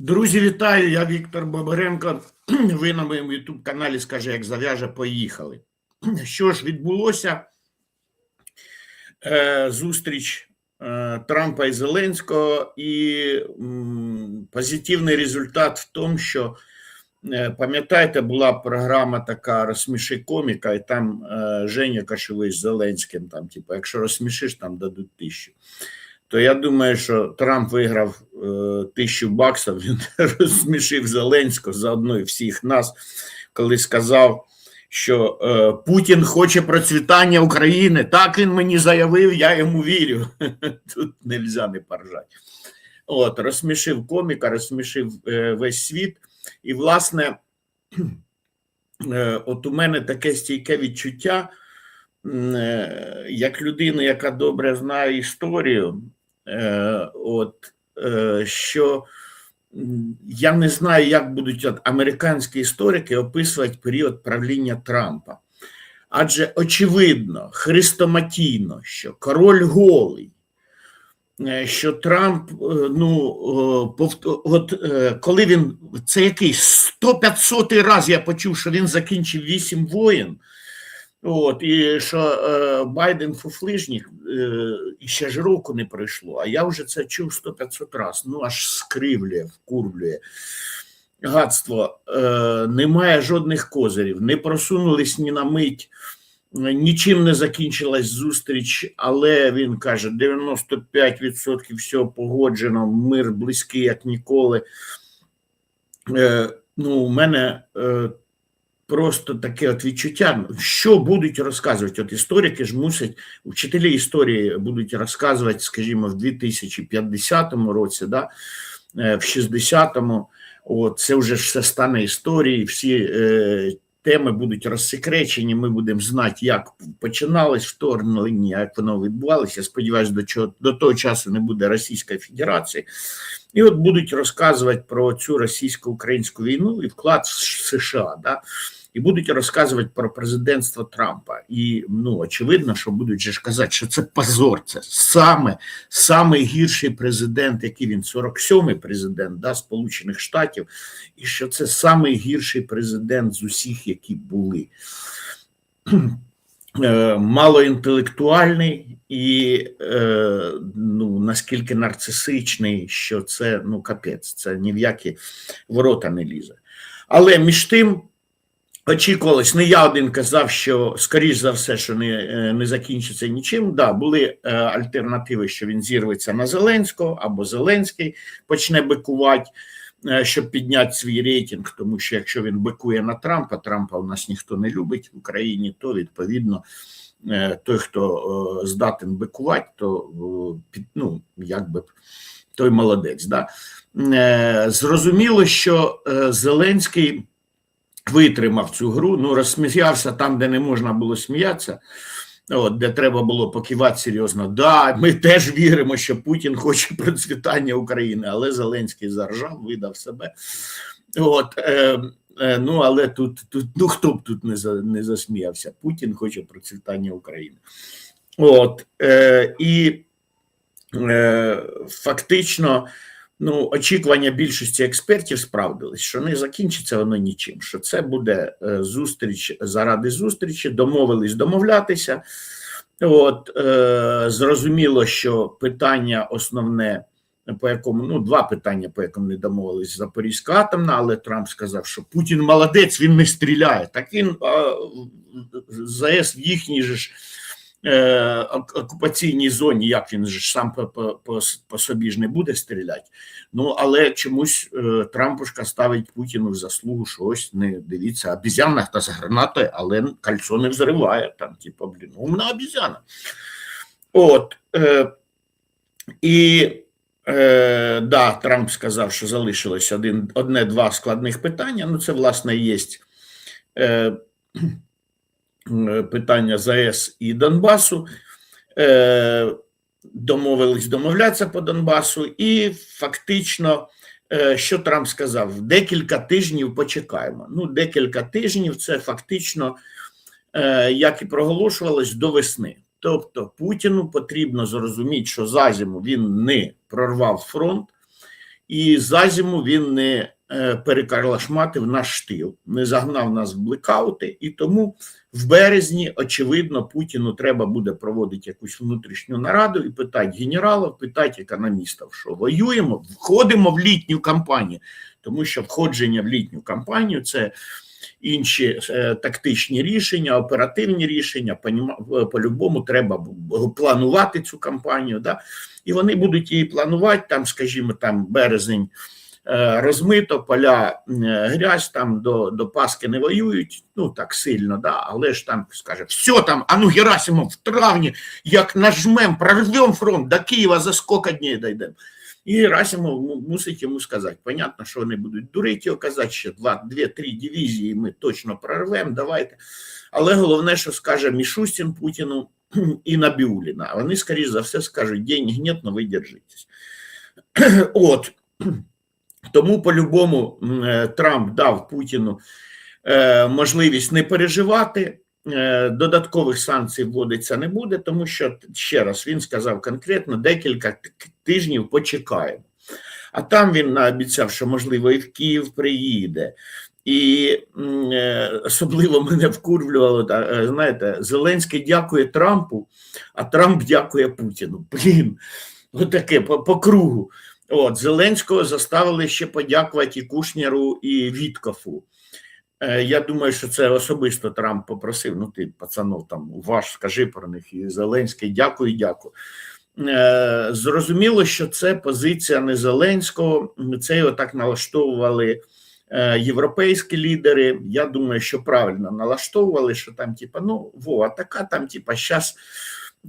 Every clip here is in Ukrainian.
Друзі, вітаю! Я Віктор Бабаренко. Ви на моєму youtube каналі скаже, як зав'яже, поїхали. Що ж відбулося? Е, Зустріч е, Трампа і Зеленського, і позитивний результат в тому, що е, пам'ятаєте, була програма така розсміши коміка, і там Женя Кашевий з Зеленським. Там, типу, якщо розсмішиш, там дадуть тисячу то я думаю, що Трамп виграв е, тисячу баксів, він розсмішив Зеленського заодно і всіх нас, коли сказав, що е, Путін хоче процвітання України. Так він мені заявив, я йому вірю. Тут не можна не поржати. От, розсмішив коміка, розсмішив е, весь світ. І, власне, е, от у мене таке стійке відчуття. е, Як людина, яка добре знає історію, от, е, що я не знаю, як будуть от американські історики описувати період правління Трампа. Адже очевидно, хрестоматійно, що король голий, е, що Трамп, е, ну, е, от е, коли він, це який 100-500 раз я почув, що він закінчив 8 воєн, От, і що е, Байден фуфлижник, е, ще ж року не пройшло, а я вже це чув 100-500 раз, ну аж скривлює, вкурвлює. Гадство, е, немає жодних козирів, не просунулись ні на мить, нічим не закінчилась зустріч, але він каже: 95% всього погоджено, мир близький, як ніколи. Е, ну, у мене е, просто таке от відчуття, що будуть розказувати. От історики ж мусять, вчителі історії будуть розказувати, скажімо, в 2050 році, да, е, в 60-му, от, це вже все стане історією, всі е, теми будуть розсекречені, ми будемо знати, як починалось вторгнення, як воно відбувалося. Я сподіваюся, до, чого, до того часу не буде Російської Федерації. І от будуть розказувати про цю російсько-українську війну і вклад в США. Да? І будуть розказувати про президентство Трампа. І ну очевидно, що будуть же ж казати, що це позор, це саме самий гірший президент, який він 47-й президент да, Сполучених Штатів, і що це самий гірший президент з усіх, які були. Е, малоінтелектуальний і е, ну, наскільки нарцисичний, що це ну капець, це ні в які ворота не лізе. Але між тим очікувалось, не я один казав, що скоріш за все, що не, е, не закінчиться нічим. Да, були е, альтернативи, що він зірветься на Зеленського або Зеленський почне бикувати. е, Щоб підняти свій рейтинг, тому що якщо він бикує на Трампа, Трампа у нас ніхто не любить в Україні, то відповідно е, той, хто е, здатен бикувати, то е, під- ну, якби той молодець. Да? Е, Зрозуміло, що е, Зеленський витримав цю гру, ну розсміявся там, де не можна було сміятися. От, де треба було покивати серйозно. Да, ми теж віримо, що Путін хоче процвітання України, але Зеленський заржав, видав себе. От, е, е, ну, але тут, тут ну, хто б тут не, за, не засміявся? Путін хоче процвітання України. От, е, і е, фактично, ну, очікування більшості експертів справдились, що не закінчиться воно нічим. Що це буде е, зустріч заради зустрічі, домовились домовлятися. От е, зрозуміло, що питання основне, по якому ну два питання, по якому не домовились Запорізька атомна, але Трамп сказав, що Путін молодець, він не стріляє. Так він ЗАЕС в їхній же ж е, окупаційній зоні, як він ж сам по, по, по, собі ж не буде стріляти. Ну але чомусь е, Трампушка ставить Путіну в заслугу, що ось не дивіться, обізяна та з гранатою, але кольцо не взриває. Там, типу, блін, умна обізяна. От е, і е, да, Трамп сказав, що залишилось одне-два складних питання. Ну, це власне є. Е, питання ЗАЕС і Донбасу. Е, домовились домовлятися по Донбасу, і фактично, е, що Трамп сказав, декілька тижнів почекаємо. Ну, декілька тижнів це фактично, е, як і проголошувалось, до весни. Тобто Путіну потрібно зрозуміти, що за зиму він не прорвав фронт, і за зиму він не е, перекарлашматив наш штил, не загнав нас в блекаути, і тому в березні, очевидно, Путіну треба буде проводити якусь внутрішню нараду і питати генералів, питати економістів, що воюємо, входимо в літню кампанію, тому що входження в літню кампанію це інші е, тактичні рішення, оперативні рішення. По-любому треба планувати цю кампанію. Да? І вони будуть її планувати, там, скажімо, там березень е, розмито, поля е, грязь, там до, до Паски не воюють, ну так сильно, да, але ж там скаже, все там, а ну Герасимов в травні, як нажмем, прорвем фронт до Києва за скільки днів дійдемо. І Герасимов мусить йому сказати, понятно, що вони будуть дурити його, казати, що два, дві-три дивізії ми точно прорвемо, давайте. Але головне, що скаже Мішустін Путіну і Набіуліна. Вони, скоріш за все, скажуть, денег нет, но ви держитесь. От. Тому, по-любому, е, Трамп дав Путіну е, можливість не переживати. е, Додаткових санкцій вводиться не буде, тому що ще раз він сказав конкретно декілька тижнів почекаємо. А там він наобіцяв, що можливо і в Київ приїде. І особливо мене вкурвлювало, знаєте, Зеленський дякує Трампу, а Трамп дякує Путіну. Блін, отаке по, по кругу. От, Зеленського заставили ще подякувати і Кушнєру, і Віткофу. Е, Я думаю, що це особисто Трамп попросив. Ну, ти, пацанов, там ваш, скажи про них. І Зеленський, дякую, дякую. Е, Зрозуміло, що це позиція не Зеленського. Це його так налаштовували е, європейські лідери. Я думаю, що правильно налаштовували, що там, типа, ну, Вова, така там, типа, зараз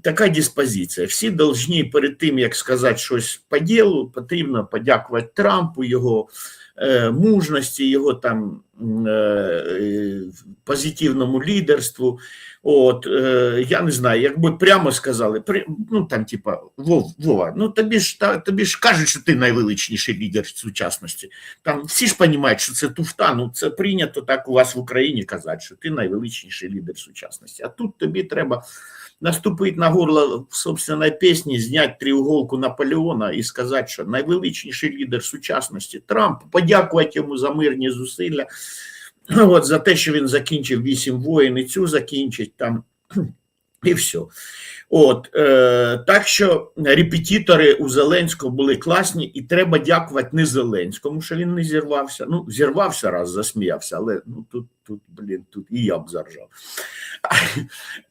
така диспозиція. Всі повинні перед тим, як сказати щось по ділу, потрібно подякувати Трампу, його е, мужності, його там е, е, позитивному лідерству. От е, я не знаю, якби прямо сказали, при, ну там, типа, Вов, Вова, ну тобі ж та, тобі ж кажуть, що ти найвеличніший лідер сучасності. Там всі ж розуміють, що це туфта. Ну це прийнято так у вас в Україні казати, що ти найвеличніший лідер сучасності. А тут тобі треба наступить на горло собственной песни, знять треуголку Наполеона і сказати, що найвеличніший лідер сучасності Трамп, подякувати йому за мирні зусилля, от, за те, що він закінчив вісім воїн, і цю закінчить там, і все. От, е, так що репетитори у Зеленського були класні, і треба дякувати не Зеленському, що він не зірвався. Ну, зірвався раз, засміявся, але ну, тут, тут, блін, тут і я б заржав.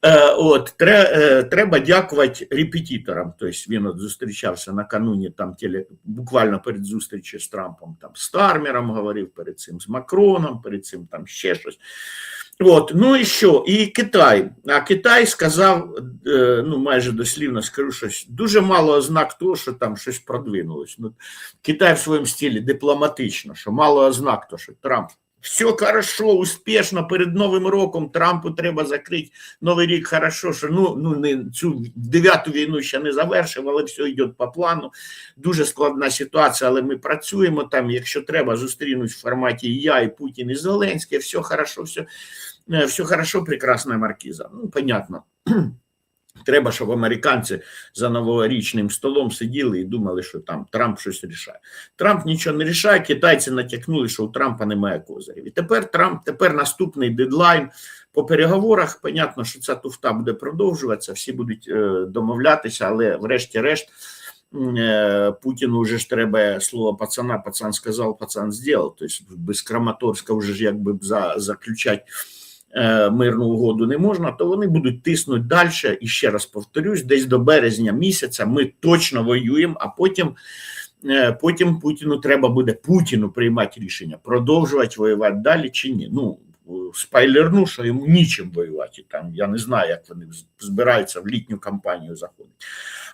Е, От, тре, е, треба дякувати репетиторам. Тобто він от зустрічався накануні там теле, буквально перед зустрічю з Трампом, там з Тармером говорив, перед цим з Макроном, перед цим там ще щось. От, ну і що? І Китай. А Китай сказав, е, ну майже дослівно скажу щось, дуже мало ознак того, що там щось продвинулось. Ну, Китай в своєму стилі дипломатично, що мало ознак того, що Трамп. Все хорошо, успішно перед Новим роком Трампу треба закрити Новий рік. Хорошо, що ну, ну не цю дев'яту війну ще не завершив, але все йде по плану. Дуже складна ситуація, але ми працюємо там. Якщо треба, зустрінуть в форматі і я, і Путін, і Зеленський, все хорошо, все, все хорошо, прекрасна маркіза. Ну, понятно. Треба, щоб американці за новорічним столом сиділи і думали, що там Трамп щось рішає. Трамп нічого не рішає. Китайці натякнули, що у Трампа немає козирів. І тепер Трамп, тепер наступний дедлайн по переговорах. Понятно, що ця туфта буде продовжуватися, всі будуть е, домовлятися, але врешті-решт. е, Путіну вже ж треба слово пацана, пацан сказав, пацан зробив. Тобто без Краматорська вже ж якби за, заключати мирну угоду не можна, то вони будуть тиснути далі. І ще раз повторюсь, десь до березня місяця ми точно воюємо, а потім. е, Потім Путіну треба буде Путіну приймати рішення, продовжувати воювати далі чи ні. Ну спойлерну, що йому нічим воювати. Там я не знаю, як вони збираються в літню кампанію заходити.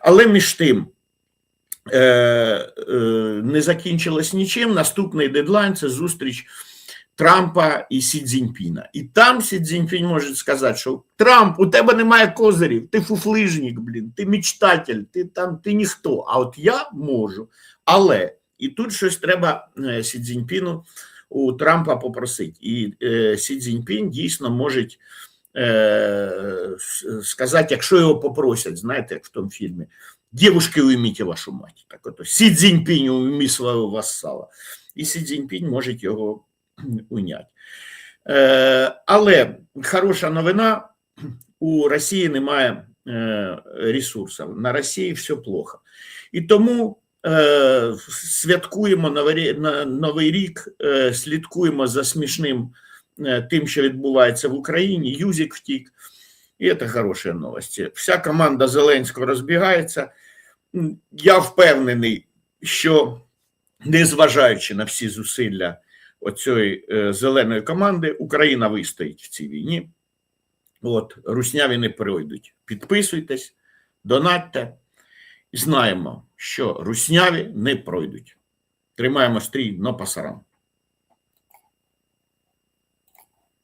Але між тим е, е, не закінчилось нічим. Наступний дедлайн це зустріч Трампа і Сі Цзіньпіна. І там Сі Цзіньпінь може сказати, що Трамп, у тебе немає козирів, ти фуфлижник, блін, ти мечтатель, ти там ти ніхто. А от я можу. Але і тут щось треба е, Сі Цзіньпіну у Трампа попросити. І е, Сі Цзіньпінь дійсно може е, сказати, якщо його попросять, знаєте, як в тому фільмі. Девушки, уйміть вашу мать. Так от, Сі Цзіньпінь уймі свого вассала. І Сі Цзіньпінь може його уняти. Е, але хороша новина, у Росії немає е, ресурсів. На Росії все плохо. І тому е, святкуємо Новий, рік, слідкуємо за смішним тим, що відбувається в Україні. Юзик втік. І це хороші новості. Вся команда Зеленського розбігається. Я впевнений, що незважаючи на всі зусилля оцієї е, зеленої команди, Україна вистоїть в цій війні. От, русняві не пройдуть. Підписуйтесь, донатьте. І знаємо, що русняві не пройдуть. Тримаємо стрій на пасарам.